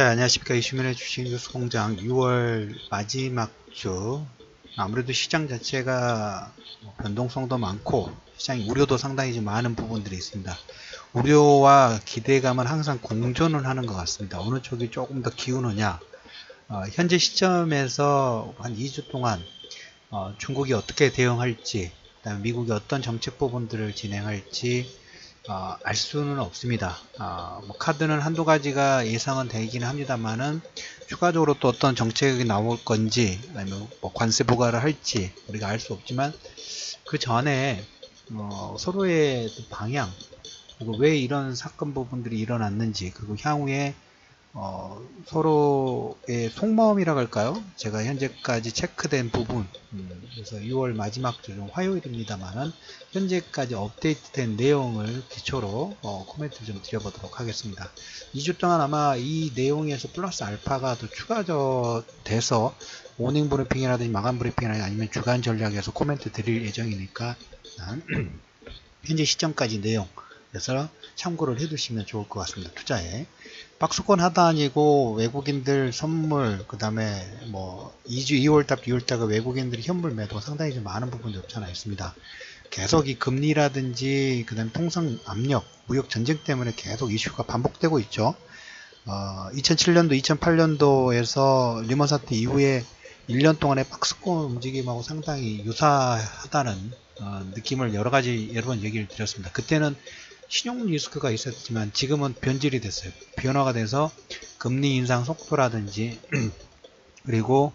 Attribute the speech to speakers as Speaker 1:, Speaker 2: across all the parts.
Speaker 1: 자, 안녕하십니까. 이슈면의 주식 뉴스 공장 6월 마지막 주. 아무래도 시장 자체가 뭐 변동성도 많고, 시장이 우려도 상당히 좀 많은 부분들이 있습니다. 우려와 기대감은 항상 공존을 하는 것 같습니다. 어느 쪽이 조금 더 기우느냐. 어, 현재 시점에서 한 2주 동안 어, 중국이 어떻게 대응할지, 미국이 어떤 정책 부분들을 진행할지, 어, 알 수는 없습니다. 어, 뭐 카드는 한두 가지가 예상은 되기는 합니다만은 추가적으로 또 어떤 정책이 나올 건지 아니면 뭐 관세 부과를 할지 우리가 알 수 없지만 그 전에 어, 서로의 방향 그리고 왜 이런 사건 부분들이 일어났는지 그리고 향후에 어, 서로의 속마음이라고 할까요? 제가 현재까지 체크된 부분, 음, 그래서 6월 마지막 주 화요일입니다만은 현재까지 업데이트된 내용을 기초로 어, 코멘트를 좀 드려보도록 하겠습니다. 2주 동안 아마 이 내용에서 플러스 알파가 더 추가져 돼서 모닝 브리핑이라든지 마감 브리핑이나 아니면 주간 전략에서 코멘트 드릴 예정이니까 현재 시점까지 내용 그래서 참고를 해두시면 좋을 것 같습니다. 투자에. 박스권 하단이고 외국인들 선물 그 다음에 뭐 2주 2월달 6월달 외국인들이 현물 매도 상당히 좀 많은 부분이 없잖아 있습니다. 계속 이 금리라든지 그 다음에 통상 압력 무역 전쟁 때문에 계속 이슈가 반복되고 있죠. 어, 2007년도 2008년도에서 리먼 사태 이후에 1년 동안의 박스권 움직임하고 상당히 유사하다는 어, 느낌을 여러 가지 여러 번 얘기를 드렸습니다. 그때는 신용 리스크가 있었지만 지금은 변질이 됐어요. 변화가 돼서 금리 인상 속도라든지 그리고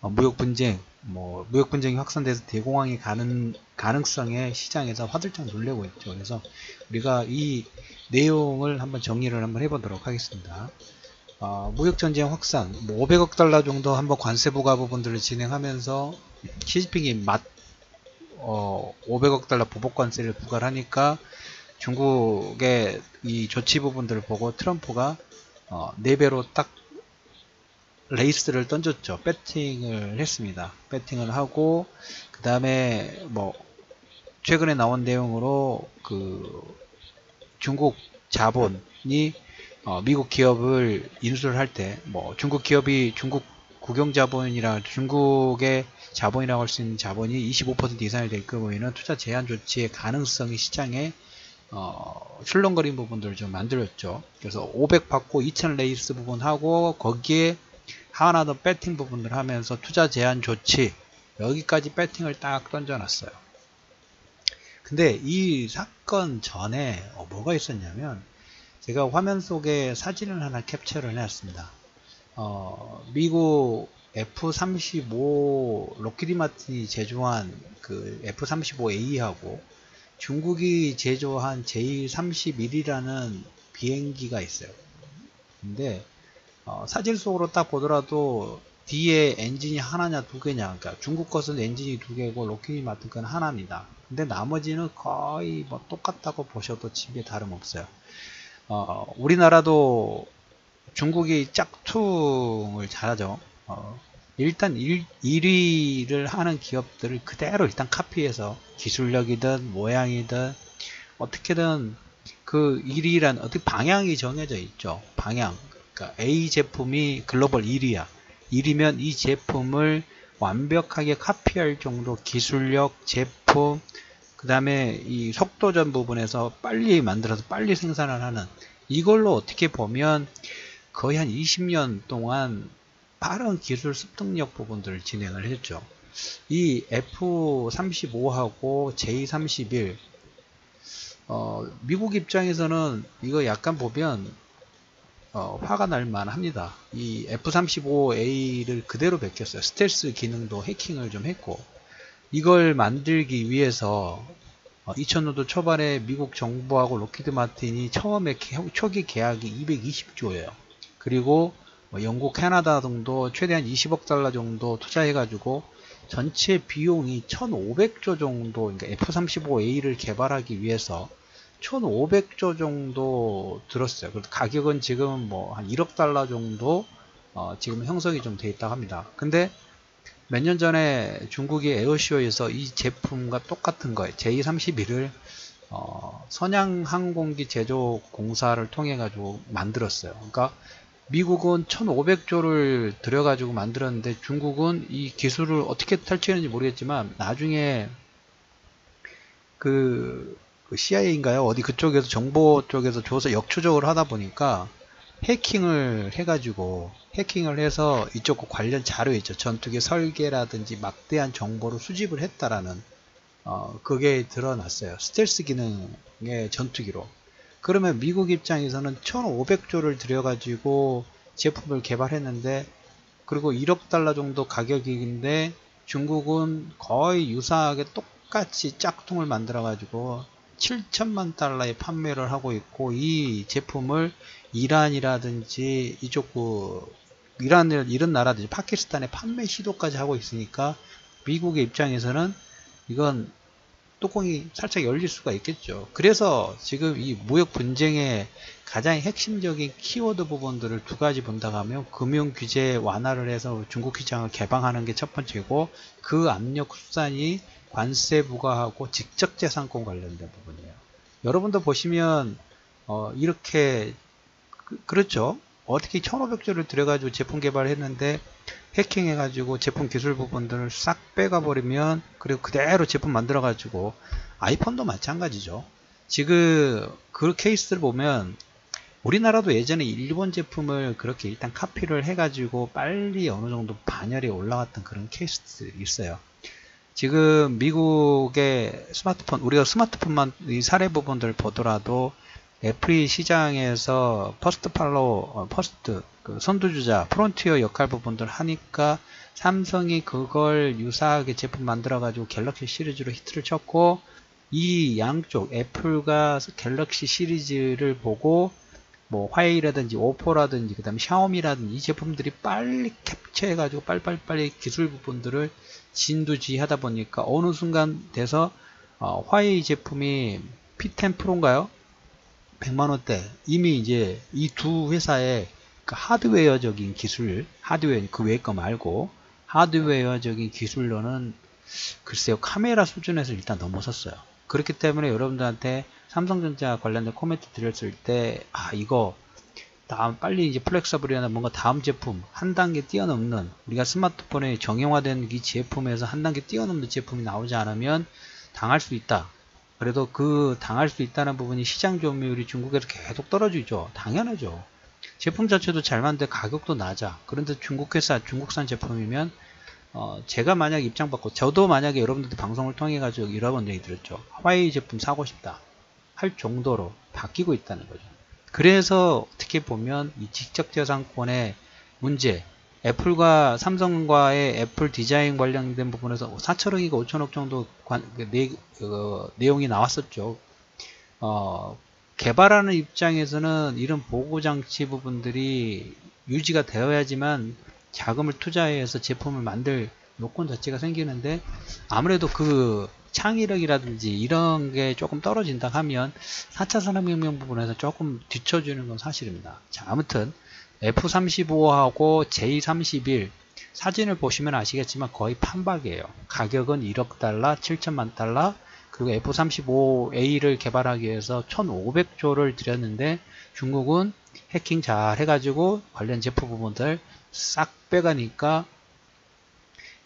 Speaker 1: 어, 무역 분쟁, 뭐 무역 분쟁이 확산돼서 대공황이 가는 가능성에 시장에서 화들짝 놀래고 있죠. 그래서 우리가 이 내용을 한번 정리를 한번 해보도록 하겠습니다. 어, 무역 전쟁 확산, 뭐 500억 달러 정도 한번 관세 부과 부분들을 진행하면서 시진핑이 맛 어, 500억 달러 보복 관세를 부과를 하니까 중국의 이 조치 부분들을 보고 트럼프가 어, 4배로 딱 레이스를 던졌죠. 배팅을 했습니다. 배팅을 하고 그 다음에 뭐 최근에 나온 내용으로 그 중국 자본이 어, 미국 기업을 인수를 할 때 뭐 중국 기업이 중국 국영 자본이라 중국의 자본이라고 할 수 있는 자본이 25% 이상이 될 경우에는 투자 제한 조치의 가능성이 시장에 어, 출렁거린 부분들을 좀 만들었죠. 그래서 500 받고 2000 레이스 부분하고 거기에 하나 더 배팅 부분을 하면서 투자 제한 조치 여기까지 배팅을 딱 던져놨어요. 근데 이 사건 전에 어, 뭐가 있었냐면 제가 화면 속에 사진을 하나 캡처를 해놨습니다. 어, 미국 F-35 로키드 마틴이 제조한 그 F-35A하고 중국이 제조한 J31이라는 비행기가 있어요. 근데 어, 사진 속으로 딱 보더라도 뒤에 엔진이 하나냐 두 개냐 그러니까 중국 것은 엔진이 두 개고 로키드 마틴 건 하나입니다. 근데 나머지는 거의 뭐 똑같다고 보셔도 집에 다름없어요. 어, 우리나라도 중국이 짝퉁을 잘하죠. 어, 일단 1, 1위를 하는 기업들을 그대로 일단 카피해서 기술력이든 모양이든 어떻게든 그 1위란 어떻게 방향이 정해져 있죠. 방향. 그러니까 A 제품이 글로벌 1위야. 1위면 이 제품을 완벽하게 카피할 정도 기술력, 제품, 그 다음에 이 속도전 부분에서 빨리 만들어서 빨리 생산을 하는 이걸로 어떻게 보면 거의 한 20년 동안 빠른 기술 습득력 부분들을 진행을 했죠. 이 F35하고 J31 어, 미국 입장에서는 이거 약간 보면 어, 화가 날 만 합니다. 이 F35A를 그대로 베꼈어요. 스텔스 기능도 해킹을 좀 했고 이걸 만들기 위해서 어, 2000년도 초반에 미국 정부하고 로키드 마틴이 처음에 초기 계약이 220조예요. 그리고 뭐 영국, 캐나다 등도 최대한 20억 달러 정도 투자해가지고 전체 비용이 1,500조 정도, 그러니까 F-35A를 개발하기 위해서 1,500조 정도 들었어요. 그래서 가격은 지금 뭐 한 1억 달러 정도 어, 지금 형성이 좀 돼 있다고 합니다. 근데 몇 년 전에 중국의 에어쇼에서 이 제품과 똑같은 거예요. J31을 어, 선양 항공기 제조 공사를 통해 가지고 만들었어요. 그러니까 미국은 1500조를 들여가지고 만들었는데 중국은 이 기술을 어떻게 탈취했는지 모르겠지만 나중에 그, 그 CIA인가요? 어디 그쪽에서 정보 쪽에서 조사 역추적을 하다 보니까 해킹을 해가지고 해킹을 해서 이쪽 관련 자료 있죠. 전투기 설계라든지 막대한 정보를 수집을 했다라는 어, 그게 드러났어요. 스텔스 기능의 전투기로. 그러면 미국 입장에서는 1500조를 들여가지고 제품을 개발했는데 그리고 1억 달러 정도 가격인데 중국은 거의 유사하게 똑같이 짝퉁을 만들어 가지고 7천만 달러에 판매를 하고 있고 이 제품을 이란이라든지 이쪽 그 이란 이런 나라든지 파키스탄에 판매 시도까지 하고 있으니까 미국의 입장에서는 이건 뚜껑이 살짝 열릴 수가 있겠죠. 그래서 지금 이 무역 분쟁의 가장 핵심적인 키워드 부분들을 두 가지 본다고 하면 금융 규제 완화를 해서 중국 시장을 개방하는 게 첫 번째고 그 압력 수산이 관세 부과하고 직접 재산권 관련된 부분이에요. 여러분도 보시면 어 이렇게 그, 렇죠 어떻게 1500조를 들여가지고 제품 개발했는데 해킹해가지고 제품 기술 부분들을 싹 빼가버리면 그리고 그대로 제품 만들어가지고 아이폰도 마찬가지죠. 지금 그 케이스를 보면 우리나라도 예전에 일본 제품을 그렇게 일단 카피를 해가지고 빨리 어느 정도 반열에 올라갔던 그런 케이스 있어요. 지금 미국의 스마트폰, 우리가 스마트폰만 이 사례 부분들 보더라도 애플이 시장에서 퍼스트 팔로우, 어, 퍼스트 그 선두주자, 프론티어 역할 부분들 하니까 삼성이 그걸 유사하게 제품 만들어 가지고 갤럭시 시리즈로 히트를 쳤고 이 양쪽 애플과 갤럭시 시리즈를 보고 뭐 화웨이라든지 오포라든지 그 다음에 샤오미라든지 이 제품들이 빨리 캡처해 가지고 빨리빨리 기술 부분들을 진두지휘 하다 보니까 어느 순간 돼서 어, 화웨이 제품이 P10 프로인가요? 100만원대 이미 이제 이 두 회사의 그 하드웨어적인 기술, 하드웨어 그 외의 거 말고 하드웨어적인 기술로는 글쎄요 카메라 수준에서 일단 넘어섰어요. 그렇기 때문에 여러분들한테 삼성전자 관련된 코멘트 드렸을 때 아 이거 다음 빨리 이제 플렉서블이나 뭔가 다음 제품 한 단계 뛰어넘는 우리가 스마트폰에 정형화된 이 제품에서 한 단계 뛰어넘는 제품이 나오지 않으면 당할 수 있다. 그래도 그 당할 수 있다는 부분이 시장 점유율이 중국에서 계속 떨어지죠. 당연하죠. 제품 자체도 잘 만드는데 가격도 낮아. 그런데 중국 회사, 중국산 제품이면 어, 제가 만약 입장 받고 저도 만약에 여러분들 방송을 통해 가지고 여러 번 얘기 드렸죠. 하와이 제품 사고 싶다 할 정도로 바뀌고 있다는 거죠. 그래서 어떻게 보면 이 직접 재산권의 문제, 애플과 삼성과의 애플 디자인 관련된 부분에서 4천억이가 5천억 정도 관, 그 내, 어, 내용이 나왔었죠. 어, 개발하는 입장에서는 이런 보고장치 부분들이 유지가 되어야지만 자금을 투자해서 제품을 만들 요건 자체가 생기는데 아무래도 그 창의력이라든지 이런 게 조금 떨어진다 하면 4차 산업혁명 부분에서 조금 뒤쳐주는 건 사실입니다. 자, 아무튼 F35하고 J31 사진을 보시면 아시겠지만 거의 판박이에요. 가격은 1억 달러, 7천만 달러, 그리고 F-35A를 개발하기 위해서 1,500조를 들였는데 중국은 해킹 잘 해가지고 관련 제품 부분들 싹 빼가니까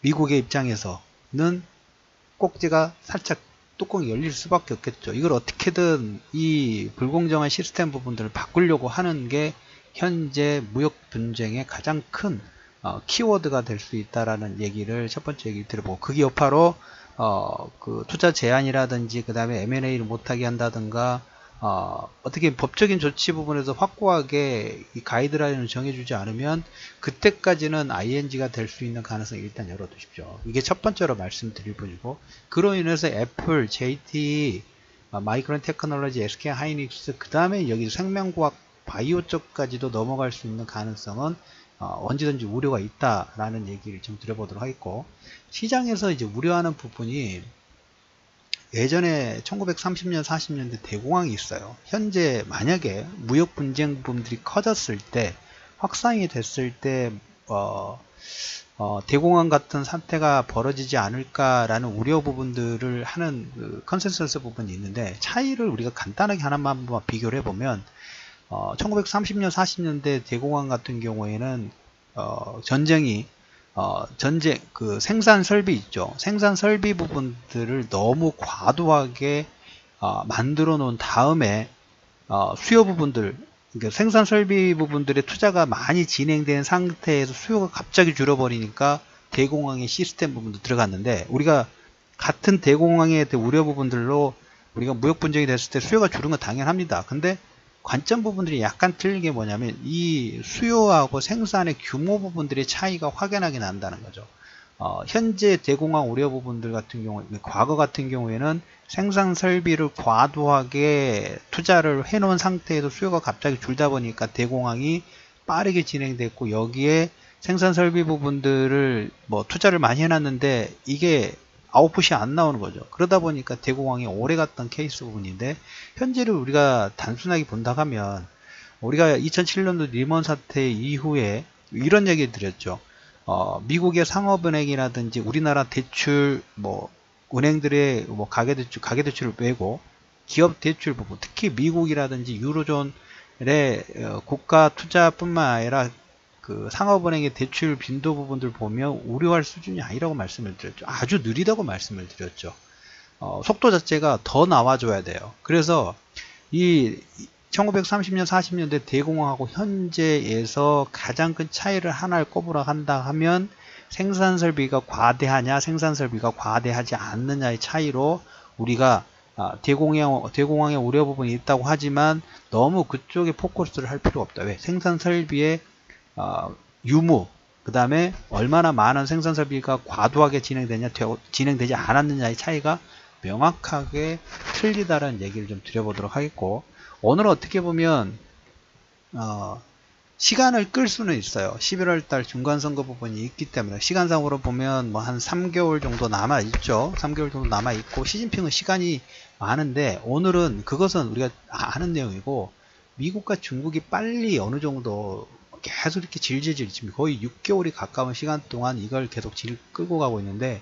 Speaker 1: 미국의 입장에서는 꼭지가 살짝 뚜껑이 열릴 수밖에 없겠죠. 이걸 어떻게든 이 불공정한 시스템 부분들을 바꾸려고 하는 게 현재 무역 분쟁의 가장 큰 어, 키워드가 될 수 있다라는 얘기를 첫 번째 얘기 들어보고 그 여파로 어, 그 투자 제한이라든지 그 다음에 M&A를 못하게 한다든가 어, 어떻게 법적인 조치 부분에서 확고하게 이 가이드라인을 정해주지 않으면 그때까지는 ING가 될 수 있는 가능성이 일단 열어두십시오. 이게 첫 번째로 말씀드릴 뿐이고 그로 인해서 애플, JT, 마이크론 테크놀로지, SK 하이닉스 그 다음에 여기 생명과학 바이오 쪽까지도 넘어갈 수 있는 가능성은 어, 언제든지 우려가 있다라는 얘기를 좀 드려보도록 하겠고 시장에서 이제 우려하는 부분이 예전에 1930년 40년대 대공황이 있어요. 현재 만약에 무역 분쟁 부분들이 커졌을 때 확산이 됐을 때 어, 어, 대공황 같은 사태가 벌어지지 않을까라는 우려 부분들을 하는 그 컨센서스 부분이 있는데 차이를 우리가 간단하게 하나만 비교를 해보면 어, 1930년 40년대 대공황 같은 경우에는 어, 전쟁이 어, 전쟁 그 생산 설비 있죠. 생산 설비 부분들을 너무 과도하게 어, 만들어 놓은 다음에 어, 수요 부분들 그러니까 생산 설비 부분들의 투자가 많이 진행된 상태에서 수요가 갑자기 줄어버리니까 대공황의 시스템 부분도 들어갔는데 우리가 같은 대공황의 우려 부분들로 우리가 무역 분쟁이 됐을 때 수요가 줄은 건 당연합니다. 근데 관점 부분들이 약간 틀린 게 뭐냐면 이 수요하고 생산의 규모 부분들의 차이가 확연하게 난다는 거죠. 어, 현재 대공황 우려 부분들 같은 경우, 과거 같은 경우에는 생산 설비를 과도하게 투자를 해놓은 상태에서 수요가 갑자기 줄다 보니까 대공황이 빠르게 진행됐고 여기에 생산 설비 부분들을 뭐 투자를 많이 해놨는데 이게 아웃풋이 안 나오는 거죠. 그러다 보니까 대공황이 오래 갔던 케이스 부분인데 현재를 우리가 단순하게 본다 하면 우리가 2007년도 리먼 사태 이후에 이런 얘기 드렸죠. 어, 미국의 상업은행이라든지 우리나라 대출 뭐 은행들의 뭐 가계대출 가계대출을 빼고 기업 대출 부분 특히 미국이라든지 유로존의 어, 국가 투자뿐만 아니라 그 상업은행의 대출 빈도 부분들 보면 우려할 수준이 아니라고 말씀을 드렸죠. 아주 느리다고 말씀을 드렸죠. 어, 속도 자체가 더 나와줘야 돼요. 그래서 이 1930년 40년대 대공황하고 현재에서 가장 큰 차이를 하나를 꼽으라 한다 하면 생산 설비가 과대하냐 생산 설비가 과대하지 않느냐의 차이로 우리가 아, 대공황, 대공황의 우려 부분이 있다고 하지만 너무 그쪽에 포커스를 할 필요 없다. 왜? 생산 설비의 어, 유무, 그 다음에 얼마나 많은 생산 설비가 과도하게 진행되냐, 진행되지 않았느냐의 차이가 명확하게 틀리다라는 얘기를 좀 드려보도록 하겠고, 오늘 어떻게 보면, 어, 시간을 끌 수는 있어요. 11월 달 중간 선거 부분이 있기 때문에 시간상으로 보면 뭐 한 3개월 정도 남아 있죠. 3개월 정도 남아 있고 시진핑은 시간이 많은데 오늘은 그것은 우리가 아는 내용이고 미국과 중국이 빨리 어느 정도 계속 이렇게 질질질 지금 거의 6개월이 가까운 시간 동안 이걸 계속 질 끌고 가고 있는데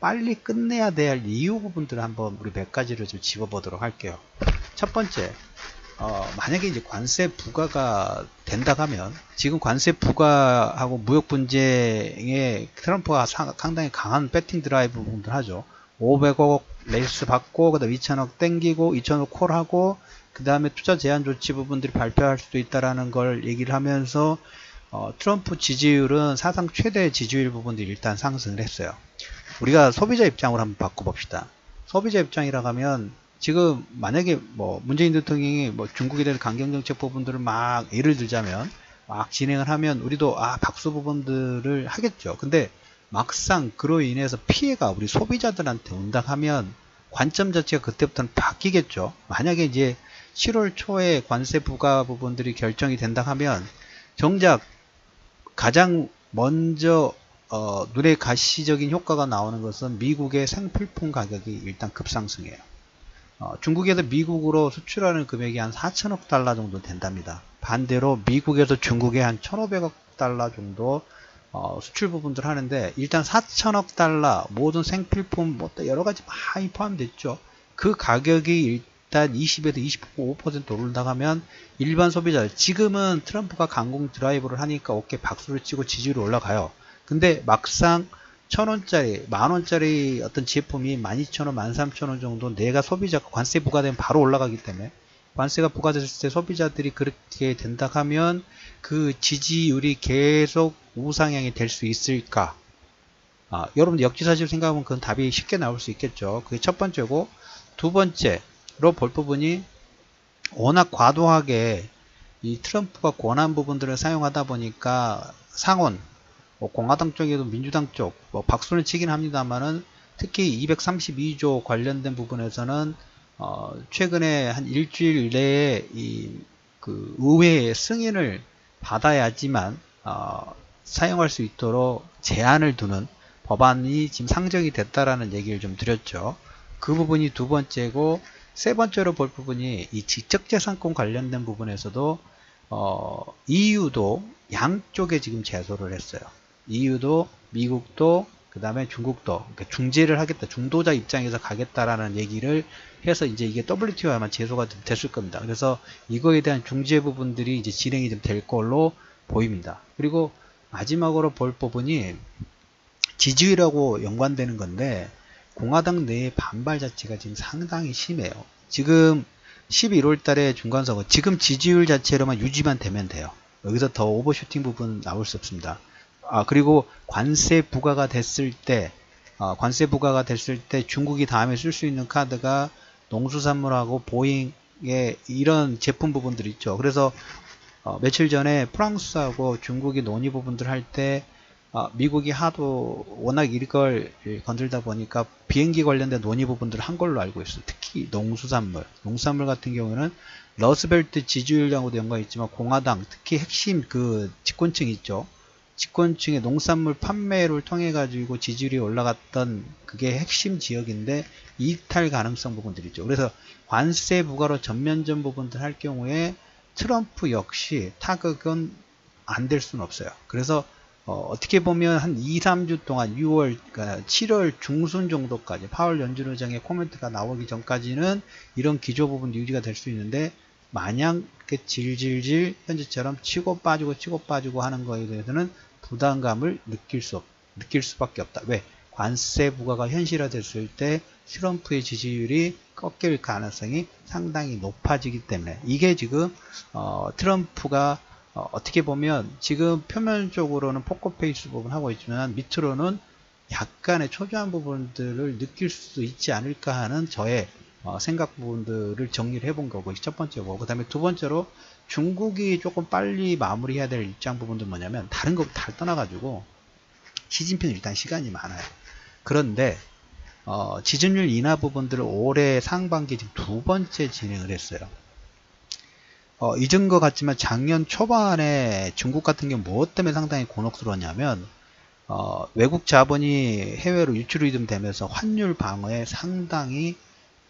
Speaker 1: 빨리 끝내야 될 이유 부분들을 한번 우리 몇 가지를 좀 집어보도록 할게요. 첫 번째, 어, 만약에 이제 관세 부과가 된다 하면 지금 관세 부과하고 무역 분쟁에 트럼프가 상당히 강한 배팅 드라이브 부분들 하죠. 500억 레이스 받고 그다음 2천억 땡기고 2천억 콜하고 그 다음에 투자 제한 조치 부분들이 발표할 수도 있다라는 걸 얘기를 하면서 어, 트럼프 지지율은 사상 최대 지지율 부분들이 일단 상승을 했어요. 우리가 소비자 입장으로 한번 바꿔봅시다. 소비자 입장이라 하면 지금 만약에 뭐 문재인 대통령이 뭐 중국에 대한 강경정책 부분들을 막 예를 들자면 막 진행을 하면 우리도 아 박수 부분들을 하겠죠. 근데 막상 그로 인해서 피해가 우리 소비자들한테 온다 하면 관점 자체가 그때부터는 바뀌겠죠. 만약에 이제 7월 초에 관세 부과 부분들이 결정이 된다 하면 정작 가장 먼저 어, 눈에 가시적인 효과가 나오는 것은 미국의 생필품 가격이 일단 급상승해요. 어, 중국에서 미국으로 수출하는 금액이 한 4천억 달러 정도 된답니다. 반대로 미국에서 중국에 한 1,500억 달러 정도 어, 수출 부분들 하는데 일단 4천억 달러 모든 생필품 뭐 여러 가지 많이 포함됐죠. 그 가격이 일단 20에서 25% 오른다가면 일반 소비자 지금은 트럼프가 강공 드라이브를 하니까 어깨 박수를 치고 지지율이 올라가요. 근데 막상 천원짜리, 만원짜리 어떤 제품이 12,000원, 13,000원 정도 내가 소비자가 관세 부과되면 바로 올라가기 때문에 관세가 부과됐을 때 소비자들이 그렇게 된다 하면 그 지지율이 계속 우상향이 될 수 있을까? 아, 여러분들 역지사실 생각하면 그건 답이 쉽게 나올 수 있겠죠. 그게 첫 번째고 두 번째 로 볼 부분이 워낙 과도하게 이 트럼프가 권한 부분들을 사용하다 보니까 상원, 뭐 공화당 쪽에도 민주당 쪽, 뭐 박수는 치긴 합니다만은 특히 232조 관련된 부분에서는 어 최근에 한 일주일 내에 이 그 의회의 승인을 받아야지만 어 사용할 수 있도록 제한을 두는 법안이 지금 상정이 됐다라는 얘기를 좀 드렸죠. 그 부분이 두 번째고 세 번째로 볼 부분이 이 지적재산권 관련된 부분에서도 어, EU도 양쪽에 지금 제소를 했어요. EU도 미국도 그 다음에 중국도 그러니까 중재를 하겠다 중도자 입장에서 가겠다라는 얘기를 해서 이제 이게 WTO 아마 제소가 됐을 겁니다. 그래서 이거에 대한 중재 부분들이 이제 진행이 좀 될 걸로 보입니다. 그리고 마지막으로 볼 부분이 지지율하고 연관되는 건데 공화당 내의 반발 자체가 지금 상당히 심해요. 지금 11월 달에 중간선거 지금 지지율 자체로만 유지만 되면 돼요. 여기서 더 오버슈팅 부분 나올 수 없습니다. 아 그리고 관세 부과가 됐을 때 어, 관세 부과가 됐을 때 중국이 다음에 쓸 수 있는 카드가 농수산물하고 보잉의 이런 제품 부분들 있죠. 그래서 어, 며칠 전에 프랑스하고 중국이 논의 부분들 할때 어, 미국이 하도 워낙 이걸 건들다 보니까 비행기 관련된 논의 부분들을 한 걸로 알고 있어요. 특히 농수산물, 농산물 같은 경우는 러스벨트 지지율량으로도 연관이 있지만 공화당, 특히 핵심 그 집권층 있죠. 집권층의 농산물 판매를 통해 가지고 지지율이 올라갔던 그게 핵심 지역인데 이탈 가능성 부분들이 있죠. 그래서 관세 부과로 전면전 부분들 할 경우에 트럼프 역시 타격은 안 될 수는 없어요. 그래서 어, 떻게 보면 한 2, 3주 동안 6월, 그러니까 7월 중순 정도까지 파월 연준 의장의 코멘트가 나오기 전까지는 이런 기조 부분 유지가 될 수 있는데 마냥 질질질 현재처럼 치고 빠지고 치고 빠지고 하는 거에 대해서는 부담감을 느낄 수 없, 느낄 수밖에 없다. 왜? 관세 부과가 현실화됐을 때 트럼프의 지지율이 꺾일 가능성이 상당히 높아지기 때문에 이게 지금 어, 트럼프가 어, 떻게 보면 지금 표면적으로는 포커페이스 부분 하고 있지만 밑으로는 약간의 초조한 부분들을 느낄 수 있지 않을까 하는 저의 어, 생각 부분들을 정리를 해본 거고 첫 번째 거고 그 다음에 두 번째로 중국이 조금 빨리 마무리해야 될 입장 부분도 뭐냐면 다른 거다 떠나가지고 시진핑 일단 시간이 많아요. 그런데 어, 지준율 인하 부분들을 올해 상반기 지금 두 번째 진행을 했어요. 어, 잊은 것 같지만 작년 초반에 중국 같은 경우 무엇 때문에 상당히 곤혹스러웠냐면 어, 외국 자본이 해외로 유출이 좀 되면서 환율 방어에 상당히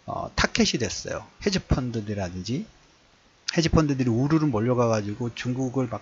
Speaker 1: 어, 타켓이 됐어요. 헤지펀드들이라든지 헤지펀드들이 우르르 몰려가 가지고 중국을 막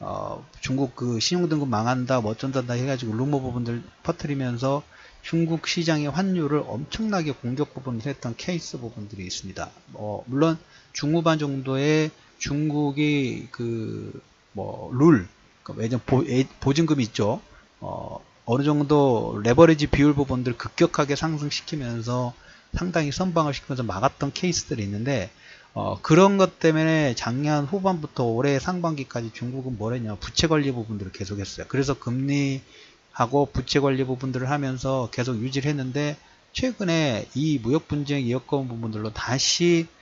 Speaker 1: 어, 중국 그 신용등급 망한다 뭐 어쩐다 해가지고 루머 부분들 퍼뜨리면서 중국 시장의 환율을 엄청나게 공격 부분을 했던 케이스 부분들이 있습니다. 어, 물론 중후반 정도에 중국이 그 뭐 룰, 그러니까 예전 보, 보증금 있죠. 어, 어느 정도 레버리지 비율 부분들 급격하게 상승시키면서 상당히 선방을 시키면서 막았던 케이스들이 있는데 어, 그런 것 때문에 작년 후반부터 올해 상반기까지 중국은 뭘 했냐 부채 관리 부분들을 계속 했어요. 그래서 금리하고 부채 관리 부분들을 하면서 계속 유지를 했는데 최근에 이 무역 분쟁 이어건 부분들로 다시 어,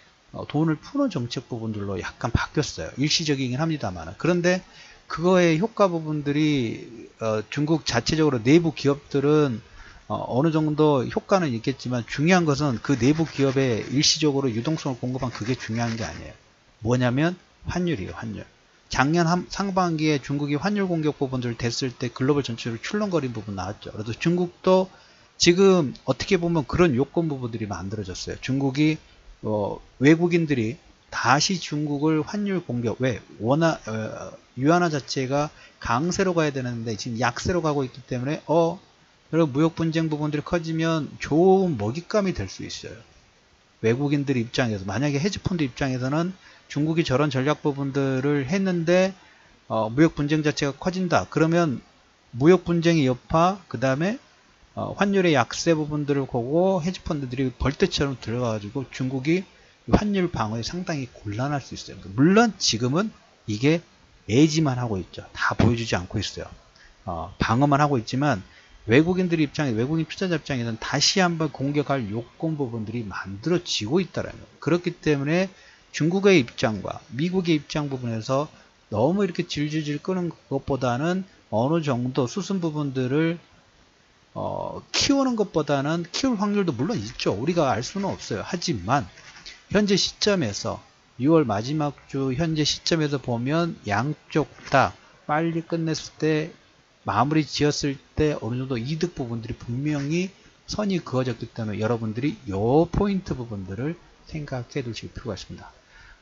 Speaker 1: 돈을 푸는 정책 부분들로 약간 바뀌었어요. 일시적이긴 합니다만. 그런데 그거의 효과 부분들이 어, 중국 자체적으로 내부 기업들은 어, 느 정도 효과는 있겠지만 중요한 것은 그 내부 기업에 일시적으로 유동성을 공급한 그게 중요한 게 아니에요. 뭐냐면 환율이에요. 환율. 작년 한, 상반기에 중국이 환율 공격 부분들 됐을 때 글로벌 전체로 출렁거린 부분 나왔죠. 그래서 중국도 지금 어떻게 보면 그런 요건 부분들이 만들어졌어요. 중국이 어, 외국인들이 다시 중국을 환율 공격 왜 워낙 어, 유한화 자체가 강세로 가야 되는데 지금 약세로 가고 있기 때문에 어 그리고 무역 분쟁 부분들이 커지면 좋은 먹잇감이 될 수 있어요. 외국인들 입장에서 만약에 헤지펀드 입장에서는 중국이 저런 전략 부분들을 했는데 어, 무역 분쟁 자체가 커진다. 그러면 무역 분쟁의 여파 그 다음에 어, 환율의 약세 부분들을 보고 헤지펀드들이 벌떼처럼 들어가가지고 중국이 환율 방어에 상당히 곤란할 수 있어요. 물론 지금은 이게 애지만 하고 있죠. 다 보여주지 않고 있어요. 어, 방어만 하고 있지만 외국인들 입장에 외국인 투자자 입장에서는 다시 한번 공격할 요건 부분들이 만들어지고 있다는 거예요. 그렇기 때문에 중국의 입장과 미국의 입장 부분에서 너무 이렇게 질질질 끄는 것보다는 어느 정도 수순 부분들을 어, 키우는 것보다는 키울 확률도 물론 있죠. 우리가 알 수는 없어요. 하지만 현재 시점에서 6월 마지막 주 현재 시점에서 보면 양쪽 다 빨리 끝냈을 때 마무리 지었을 때 어느 정도 이득 부분들이 분명히 선이 그어졌기 때문에 여러분들이 요 포인트 부분들을 생각해 두실 필요가 있습니다.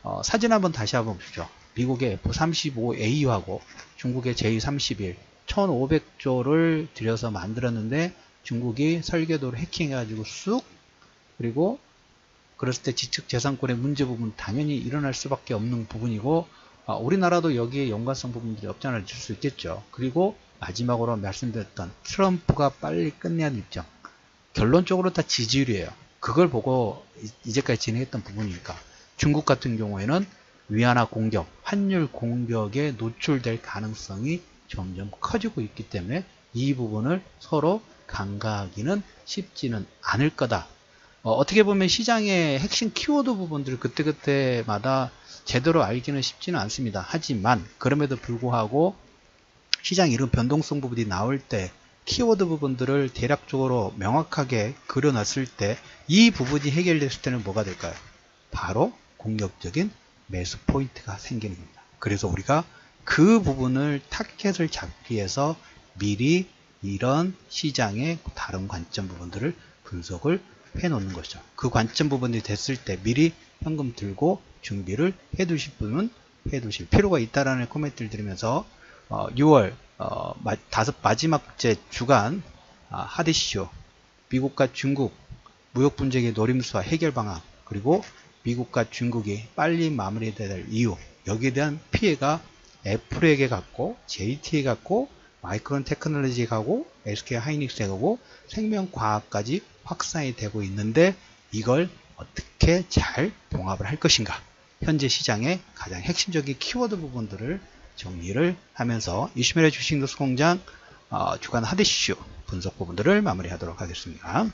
Speaker 1: 어, 사진 한번 다시 한번 보시죠. 미국의 F35A하고 중국의 J31 1500조를 들여서 만들었는데 중국이 설계도를 해킹해가지고 쑥 그리고 그랬을 때 지측재산권의 문제 부분 당연히 일어날 수밖에 없는 부분이고 아, 우리나라도 여기에 연관성 부분들이 않아 있을 수 있겠죠. 그리고 마지막으로 말씀드렸던 트럼프가 빨리 끝내야 할 일정 결론적으로 다 지지율이에요. 그걸 보고 이제까지 진행했던 부분이니까 중국 같은 경우에는 위안화 공격, 환율 공격에 노출될 가능성이 점점 커지고 있기 때문에 이 부분을 서로 간과하기는 쉽지는 않을 거다. 어, 떻게 보면 시장의 핵심 키워드 부분들을 그때그때마다 제대로 알기는 쉽지는 않습니다. 하지만 그럼에도 불구하고 시장 이런 변동성 부분이 나올 때 키워드 부분들을 대략적으로 명확하게 그려놨을 때 이 부분이 해결됐을 때는 뭐가 될까요? 바로 공격적인 매수 포인트가 생기는 겁니다. 그래서 우리가 그 부분을 타켓을 잡기 위해서 미리 이런 시장의 다른 관점 부분들을 분석을 해 놓는 것이죠. 그 관점 부분이 됐을 때 미리 현금 들고 준비를 해 두실 분은 해 두실 필요가 있다라는 코멘트를 드리면서 어, 6월 어, 마, 다섯 마지막째 주간 아, 하디쇼 미국과 중국 무역 분쟁의 노림수와 해결 방안 그리고 미국과 중국이 빨리 마무리될 이유 여기에 대한 피해가 애플에게 갔고 JT에 갔고 마이크론 테크놀로지에 가고 SK 하이닉스에 가고 생명과학까지 확산이 되고 있는데 이걸 어떻게 잘 봉합을 할 것인가 현재 시장의 가장 핵심적인 키워드 부분들을 정리를 하면서 이슈멜의 주식노스 공장 어, 주간 하드쇼 분석 부분들을 마무리하도록 하겠습니다.